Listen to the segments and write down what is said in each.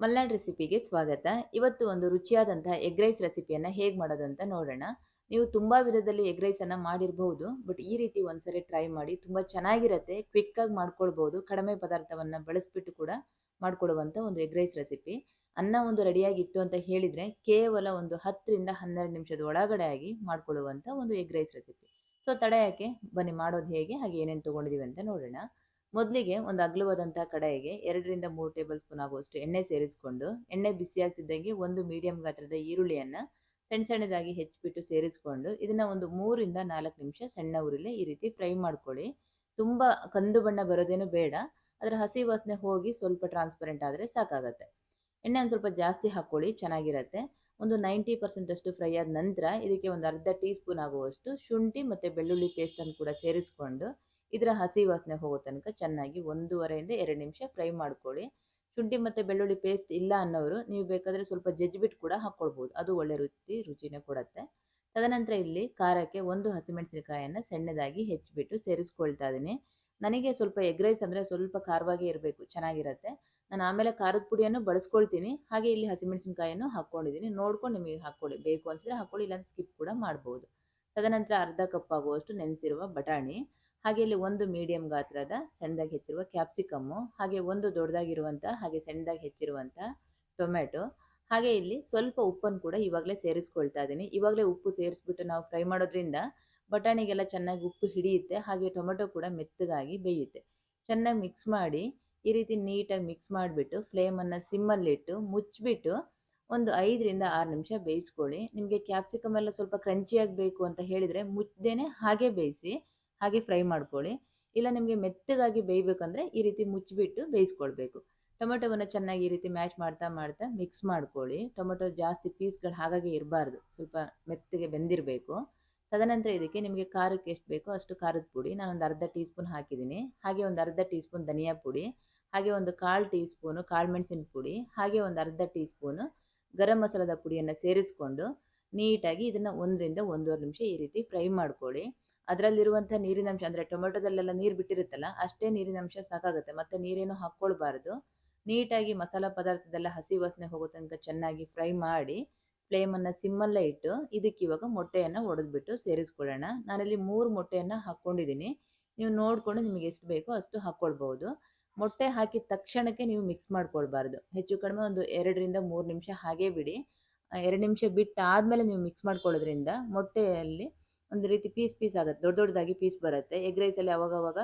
ಮಲ್ನಾಡ್ ರೆಸಿಪಿಗೆ ಸ್ವಾಗತ. ಇವತ್ತು ಒಂದು ರುಚಿಯಾದಂತಹ ಎಗ್ ರೈಸ್ ರೆಸಿಪಿಯನ್ನು ಹೇಗೆ ಮಾಡೋದು ಅಂತ ನೋಡೋಣ. ನೀವು ತುಂಬ ವಿಧದಲ್ಲಿ ಎಗ್ ರೈಸನ್ನು ಮಾಡಿರಬಹುದು, ಬಟ್ ಈ ರೀತಿ ಒಂದ್ಸರಿ ಟ್ರೈ ಮಾಡಿ, ತುಂಬ ಚೆನ್ನಾಗಿರುತ್ತೆ, ಕ್ವಿಕ್ಕಾಗಿ ಮಾಡ್ಕೊಳ್ಬೋದು, ಕಡಿಮೆ ಪದಾರ್ಥವನ್ನು ಬಳಸ್ಬಿಟ್ಟು ಕೂಡ ಮಾಡ್ಕೊಡುವಂಥ ಒಂದು ಎಗ್ ರೈಸ್ ರೆಸಿಪಿ. ಅನ್ನ ಒಂದು ರೆಡಿಯಾಗಿತ್ತು ಅಂತ ಹೇಳಿದರೆ ಕೇವಲ ಒಂದು ಹತ್ತರಿಂದ ಹನ್ನೆರಡು ನಿಮಿಷದ ಒಳಗಡೆ ಆಗಿ ಮಾಡ್ಕೊಳ್ಳುವಂಥ ಒಂದು ಎಗ್ ರೈಸ್ ರೆಸಿಪಿ. ಸೊ ತಡೆಯಾಕೆ ಬನ್ನಿ, ಮಾಡೋದು ಹೇಗೆ, ಹಾಗೆ ಏನೇನು ತೊಗೊಂಡಿದ್ದೀವಿ ಅಂತ ನೋಡೋಣ. ಮೊದಲಿಗೆ ಒಂದು ಅಗಲವಾದಂತಹ ಕಡಾಯಿಗೆ ಎರಡರಿಂದ ಮೂರು ಟೇಬಲ್ ಸ್ಪೂನ್ ಆಗುವಷ್ಟು ಎಣ್ಣೆ ಸೇರಿಸ್ಕೊಂಡು, ಎಣ್ಣೆ ಬಿಸಿ ಆಗ್ತಿದ್ದಂಗೆ ಒಂದು ಮೀಡಿಯಂ ಗಾತ್ರದ ಈರುಳ್ಳಿಯನ್ನು ಸಣ್ಣ ಸಣ್ಣದಾಗಿ ಹೆಚ್ಚಿಬಿಟ್ಟು ಸೇರಿಸ್ಕೊಂಡು, ಇದನ್ನು ಒಂದು ಮೂರಿಂದ ನಾಲ್ಕು ನಿಮಿಷ ಸಣ್ಣ ಉರಿಲೆ ಈ ರೀತಿ ಫ್ರೈ ಮಾಡ್ಕೊಳ್ಳಿ. ತುಂಬ ಕಂದು ಬಣ್ಣ ಬರೋದೇನು ಬೇಡ. ಅದರ ಹಸಿ ವಾಸನೆ ಹೋಗಿ ಸ್ವಲ್ಪ ಟ್ರಾನ್ಸ್ಪರೆಂಟ್ ಆದರೆ ಸಾಕಾಗತ್ತೆ. ಎಣ್ಣೆ ಒಂದು ಸ್ವಲ್ಪ ಜಾಸ್ತಿ ಹಾಕ್ಕೊಳ್ಳಿ ಚೆನ್ನಾಗಿರತ್ತೆ. ಒಂದು ನೈಂಟಿ ಪರ್ಸೆಂಟ್ ಅಷ್ಟು ಫ್ರೈ ಆದ ನಂತರ ಇದಕ್ಕೆ ಒಂದು ಅರ್ಧ ಟೀ ಸ್ಪೂನ್ ಆಗುವಷ್ಟು ಶುಂಠಿ ಮತ್ತು ಬೆಳ್ಳುಳ್ಳಿ ಪೇಸ್ಟನ್ನು ಕೂಡ ಸೇರಿಸ್ಕೊಂಡು ಇದರ ಹಸಿ ವಾಸನೆ ಹೋಗೋ ತನಕ ಚೆನ್ನಾಗಿ ಒಂದೂವರೆಯಿಂದ ಎರಡು ನಿಮಿಷ ಫ್ರೈ ಮಾಡ್ಕೊಳ್ಳಿ. ಶುಂಠಿ ಮತ್ತು ಬೆಳ್ಳುಳ್ಳಿ ಪೇಸ್ಟ್ ಇಲ್ಲ ಅನ್ನೋರು, ನೀವು ಬೇಕಾದರೆ ಸ್ವಲ್ಪ ಜಜ್ಜಿಬಿಟ್ಟು ಕೂಡ ಹಾಕ್ಕೊಳ್ಬೋದು. ಅದು ಒಳ್ಳೆ ರುಚಿ, ರುಚಿನೇ ಕೊಡುತ್ತೆ. ತದನಂತರ ಇಲ್ಲಿ ಖಾರಕ್ಕೆ ಒಂದು ಹಸಿಮೆಣಸಿನಕಾಯನ್ನು ಸಣ್ಣದಾಗಿ ಹೆಚ್ಚಿಬಿಟ್ಟು ಸೇರಿಸ್ಕೊಳ್ತಾ ಇದ್ದೀನಿ. ನನಗೆ ಸ್ವಲ್ಪ ಎಗ್ ರೈಸ್ ಅಂದರೆ ಸ್ವಲ್ಪ ಖಾರವಾಗಿ ಇರಬೇಕು, ಚೆನ್ನಾಗಿರುತ್ತೆ. ನಾನು ಆಮೇಲೆ ಖಾರದ ಪುಡಿಯನ್ನು ಬಳಸ್ಕೊಳ್ತೀನಿ. ಹಾಗೆ ಇಲ್ಲಿ ಹಸಿಮೆಣಸಿನಕಾಯನ್ನು ಹಾಕ್ಕೊಂಡಿದ್ದೀನಿ. ನೋಡ್ಕೊಂಡು ನಿಮಗೆ ಹಾಕ್ಕೊಳ್ಳಿ. ಬೇಕು ಅನಿಸಿದ್ರೆ ಹಾಕ್ಕೊಳ್ಳಿ, ಇಲ್ಲಾಂದ್ರೆ ಸ್ಕಿಪ್ ಕೂಡ ಮಾಡ್ಬೋದು. ತದನಂತರ ಅರ್ಧ ಕಪ್ ಆಗುವಷ್ಟು ನೆನೆಸಿರುವ ಬಟಾಣಿ. ಹಾಗೆ ಇಲ್ಲಿ ಒಂದು ಮೀಡಿಯಂ ಗಾತ್ರದ ಸಣ್ಣದಾಗಿ ಹೆಚ್ಚಿರುವ ಕ್ಯಾಪ್ಸಿಕಮ್ಮು ಹಾಗೆ ಒಂದು ದೊಡ್ಡದಾಗಿರುವಂಥ ಹಾಗೆ ಸಣ್ಣದಾಗಿ ಹೆಚ್ಚಿರುವಂಥ ಟೊಮೆಟೊ ಹಾಗೆ ಇಲ್ಲಿ ಸ್ವಲ್ಪ ಉಪ್ಪನ್ನು ಕೂಡ ಇವಾಗಲೇ ಸೇರಿಸ್ಕೊಳ್ತಾ ಇದ್ದೀನಿ. ಇವಾಗಲೇ ಉಪ್ಪು ಸೇರಿಸ್ಬಿಟ್ಟು ನಾವು ಫ್ರೈ ಮಾಡೋದ್ರಿಂದ ಬಟಾಣಿಗೆಲ್ಲ ಚೆನ್ನಾಗಿ ಉಪ್ಪು ಹಿಡಿಯುತ್ತೆ, ಹಾಗೆ ಟೊಮೆಟೊ ಕೂಡ ಮೆತ್ತಗಾಗಿ ಬೇಯುತ್ತೆ. ಚೆನ್ನಾಗಿ ಮಿಕ್ಸ್ ಮಾಡಿ ಈ ರೀತಿ ನೀಟಾಗಿ ಮಿಕ್ಸ್ ಮಾಡಿಬಿಟ್ಟು ಫ್ಲೇಮನ್ನು ಸಿಮ್ಮಲ್ಲಿಟ್ಟು ಮುಚ್ಚಿಬಿಟ್ಟು ಒಂದು ಐದರಿಂದ ಆರು ನಿಮಿಷ ಬೇಯಿಸ್ಕೊಳ್ಳಿ. ನಿಮಗೆ ಕ್ಯಾಪ್ಸಿಕಮ್ ಎಲ್ಲ ಸ್ವಲ್ಪ ಕ್ರಂಚಿಯಾಗಿ ಬೇಕು ಅಂತ ಹೇಳಿದರೆ ಮುಚ್ಚದೇನೆ ಹಾಗೆ ಬೇಯಿಸಿ ಹಾಗೆ ಫ್ರೈ ಮಾಡ್ಕೊಳ್ಳಿ. ಇಲ್ಲ ನಿಮಗೆ ಮೆತ್ತಗಾಗಿ ಬೇಯಬೇಕಂದ್ರೆ ಈ ರೀತಿ ಮುಚ್ಚಿಬಿಟ್ಟು ಬೇಯಿಸ್ಕೊಳ್ಬೇಕು. ಟೊಮೆಟೊವನ್ನು ಚೆನ್ನಾಗಿ ಈ ರೀತಿ ಮ್ಯಾಚ್ ಮಾಡ್ತಾ ಮಾಡ್ತಾ ಮಿಕ್ಸ್ ಮಾಡ್ಕೊಳ್ಳಿ. ಟೊಮೆಟೊ ಜಾಸ್ತಿ ಪೀಸ್ಗಳು ಹಾಗಾಗಿ ಇರಬಾರ್ದು. ಸ್ವಲ್ಪ ಮೆತ್ತಗೆ ಬೆಂದಿರಬೇಕು. ತದನಂತರ ಇದಕ್ಕೆ ನಿಮಗೆ ಖಾರಕ್ಕೆ ಎಷ್ಟು ಬೇಕೋ ಅಷ್ಟು ಖಾರದ ಪುಡಿ. ನಾನೊಂದು ಅರ್ಧ ಟೀ ಸ್ಪೂನ್ ಹಾಕಿದ್ದೀನಿ. ಹಾಗೆ ಒಂದು ಅರ್ಧ ಟೀ ಸ್ಪೂನ್ ಧನಿಯಾ ಪುಡಿ. ಹಾಗೆ ಒಂದು ಕಾಳು ಟೀ ಸ್ಪೂನು ಕಾಳು ಮೆಣಸಿನ ಪುಡಿ. ಹಾಗೆ ಒಂದು ಅರ್ಧ ಟೀ ಸ್ಪೂನು ಗರಂ ಮಸಾಲದ ಪುಡಿಯನ್ನು ಸೇರಿಸ್ಕೊಂಡು ನೀಟಾಗಿ ಇದನ್ನು ಒಂದರಿಂದ ಒಂದೂವರೆ ನಿಮಿಷ ಈ ರೀತಿ ಫ್ರೈ ಮಾಡ್ಕೊಳ್ಳಿ. ಅದರಲ್ಲಿರುವಂಥ ನೀರಿನಂಶ ಅಂದರೆ ಟೊಮೆಟೊದಲ್ಲೆಲ್ಲ ನೀರು ಬಿಟ್ಟಿರುತ್ತಲ್ಲ, ಅಷ್ಟೇ ನೀರಿನಂಶ ಸಾಕಾಗುತ್ತೆ. ಮತ್ತು ನೀರೇನು ಹಾಕ್ಕೊಳ್ಬಾರ್ದು. ನೀಟಾಗಿ ಮಸಾಲ ಪದಾರ್ಥದೆಲ್ಲ ಹಸಿ ವಾಸನೆ ಹೋಗೋ ತನಕ ಚೆನ್ನಾಗಿ ಫ್ರೈ ಮಾಡಿ, ಫ್ಲೇಮನ್ನು ಸಿಮ್ಮಲ್ಲೇ ಇಟ್ಟು, ಇದಕ್ಕೆ ಇವಾಗ ಮೊಟ್ಟೆಯನ್ನು ಒಡೆದ್ಬಿಟ್ಟು ಸೇರಿಸ್ಕೊಳ್ಳೋಣ. ನಾನಲ್ಲಿ ಮೂರು ಮೊಟ್ಟೆಯನ್ನು ಹಾಕ್ಕೊಂಡಿದ್ದೀನಿ. ನೀವು ನೋಡಿಕೊಂಡು ನಿಮಗೆ ಎಷ್ಟು ಬೇಕೋ ಅಷ್ಟು ಹಾಕ್ಕೊಳ್ಬೋದು ಮೊಟ್ಟೆ ಹಾಕಿದ ತಕ್ಷಣಕ್ಕೆ ನೀವು ಮಿಕ್ಸ್ ಮಾಡ್ಕೊಳ್ಬಾರ್ದು. ಹೆಚ್ಚು ಕಡಿಮೆ ಒಂದು ಎರಡರಿಂದ ಮೂರು ನಿಮಿಷ ಹಾಗೇ ಬಿಡಿ. ಎರಡು ನಿಮಿಷ ಬಿಟ್ಟು ಆದಮೇಲೆ ನೀವು ಮಿಕ್ಸ್ ಮಾಡ್ಕೊಳ್ಳೋದ್ರಿಂದ ಮೊಟ್ಟೆಯಲ್ಲಿ ಒಂದು ರೀತಿ ಪೀಸ್ ಪೀಸ್ ಆಗುತ್ತೆ. ದೊಡ್ಡ ದೊಡ್ಡದಾಗಿ ಪೀಸ್ ಬರುತ್ತೆ. ಎಗ್ ರೈಸಲ್ಲಿ ಅವಾಗವಾಗ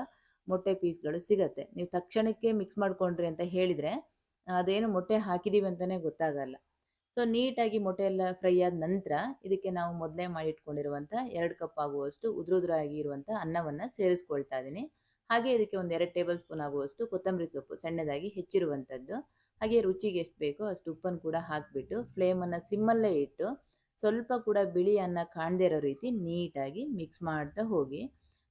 ಮೊಟ್ಟೆ ಪೀಸ್ಗಳು ಸಿಗುತ್ತೆ. ನೀವು ತಕ್ಷಣಕ್ಕೆ ಮಿಕ್ಸ್ ಮಾಡ್ಕೊಂಡ್ರಿ ಅಂತ ಹೇಳಿದರೆ ಅದೇನು ಮೊಟ್ಟೆ ಹಾಕಿದ್ದೀವಿ ಅಂತಲೇ ಗೊತ್ತಾಗಲ್ಲ. ಸೊ ನೀಟಾಗಿ ಮೊಟ್ಟೆ ಎಲ್ಲ ಫ್ರೈ ಆದ ನಂತರ ಇದಕ್ಕೆ ನಾವು ಮೊದಲೇ ಮಾಡಿ ಮಾಡಿಟ್ಕೊಂಡಿರುವಂಥ ಎರಡು ಕಪ್ ಆಗುವಷ್ಟು ಉದುರುದ್ರಾಗಿ ಇರುವಂಥ ಅನ್ನವನ್ನು ಸೇರಿಸ್ಕೊಳ್ತಾ ಇದ್ದೀನಿ ಹಾಗೆ ಇದಕ್ಕೆ ಒಂದು ಎರಡು ಟೇಬಲ್ ಸ್ಪೂನ್ ಆಗುವಷ್ಟು ಕೊತ್ತಂಬರಿ ಸೊಪ್ಪು ಸಣ್ಣದಾಗಿ ಹೆಚ್ಚಿರುವಂಥದ್ದು ಹಾಗೆ ರುಚಿಗೆ ಎಷ್ಟು ಬೇಕೋ ಅಷ್ಟು ಉಪ್ಪನ್ನು ಕೂಡ ಹಾಕಿಬಿಟ್ಟು ಫ್ಲೇಮನ್ನು ಸಿಮ್ಮಲ್ಲೇ ಇಟ್ಟು ಸ್ವಲ್ಪ ಕೂಡ ಬಿಳಿ ಅನ್ನ ಕಾಣದೇ ಇರೋ ರೀತಿ ನೀಟಾಗಿ ಮಿಕ್ಸ್ ಮಾಡ್ತಾ ಹೋಗಿ.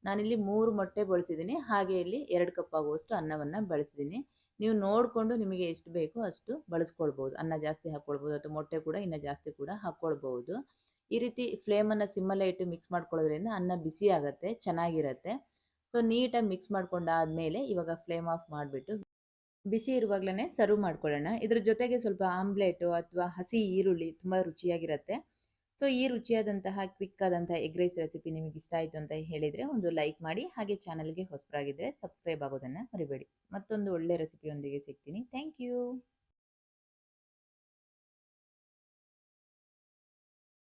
ನಾನಿಲ್ಲಿ ಮೂರು ಮೊಟ್ಟೆ ಬಳಸಿದ್ದೀನಿ. ಹಾಗೆ ಇಲ್ಲಿ ಎರಡು ಕಪ್ ಆಗುವಷ್ಟು ಅನ್ನವನ್ನು ಬಳಸಿದ್ದೀನಿ. ನೀವು ನೋಡಿಕೊಂಡು ನಿಮಗೆ ಎಷ್ಟು ಬೇಕೋ ಅಷ್ಟು ಬಳಸ್ಕೊಳ್ಬೋದು. ಅನ್ನ ಜಾಸ್ತಿ ಹಾಕ್ಕೊಳ್ಬೋದು ಅಥವಾ ಮೊಟ್ಟೆ ಕೂಡ ಇನ್ನೂ ಜಾಸ್ತಿ ಕೂಡ ಹಾಕ್ಕೊಳ್ಬೋದು. ಈ ರೀತಿ ಫ್ಲೇಮನ್ನು ಸಿಮ್ಮಲ್ಲೇ ಇಟ್ಟು ಮಿಕ್ಸ್ ಮಾಡ್ಕೊಳ್ಳೋದ್ರಿಂದ ಅನ್ನ ಬಿಸಿ ಆಗುತ್ತೆ, ಚೆನ್ನಾಗಿರುತ್ತೆ. ಸೊ ನೀಟಾಗಿ ಮಿಕ್ಸ್ ಮಾಡ್ಕೊಂಡಾದಮೇಲೆ ಇವಾಗ ಫ್ಲೇಮ್ ಆಫ್ ಮಾಡಿಬಿಟ್ಟು ಬಿಸಿ ಇರುವಾಗಲೇ ಸರ್ವ್ ಮಾಡ್ಕೊಳ್ಳೋಣ. ಇದ್ರ ಜೊತೆಗೆ ಸ್ವಲ್ಪ ಆಮ್ಲೆಟು ಅಥವಾ ಹಸಿ ಈರುಳ್ಳಿ ತುಂಬ ರುಚಿಯಾಗಿರುತ್ತೆ. ಸೊ, ಈ ರುಚಿಯಾದಂತಹ, ಕ್ವಿಕ್ ಆದಂತಹ ಎಗ್ ರೈಸ್ ರೆಸಿಪಿ ನಿಮಗೆ ಇಷ್ಟ ಆಯಿತು ಅಂತ ಹೇಳಿದರೆ, ಒಂದು ಲೈಕ್ ಮಾಡಿ, ಹಾಗೆ ಚಾನಲ್ಗೆ ಹೊಸಬರಾಗಿದ್ದರೆ ಸಬ್ಸ್ಕ್ರೈಬ್ ಆಗೋದನ್ನು ಮರಿಬೇಡಿ. ಮತ್ತೊಂದು ಒಳ್ಳೆ ಯು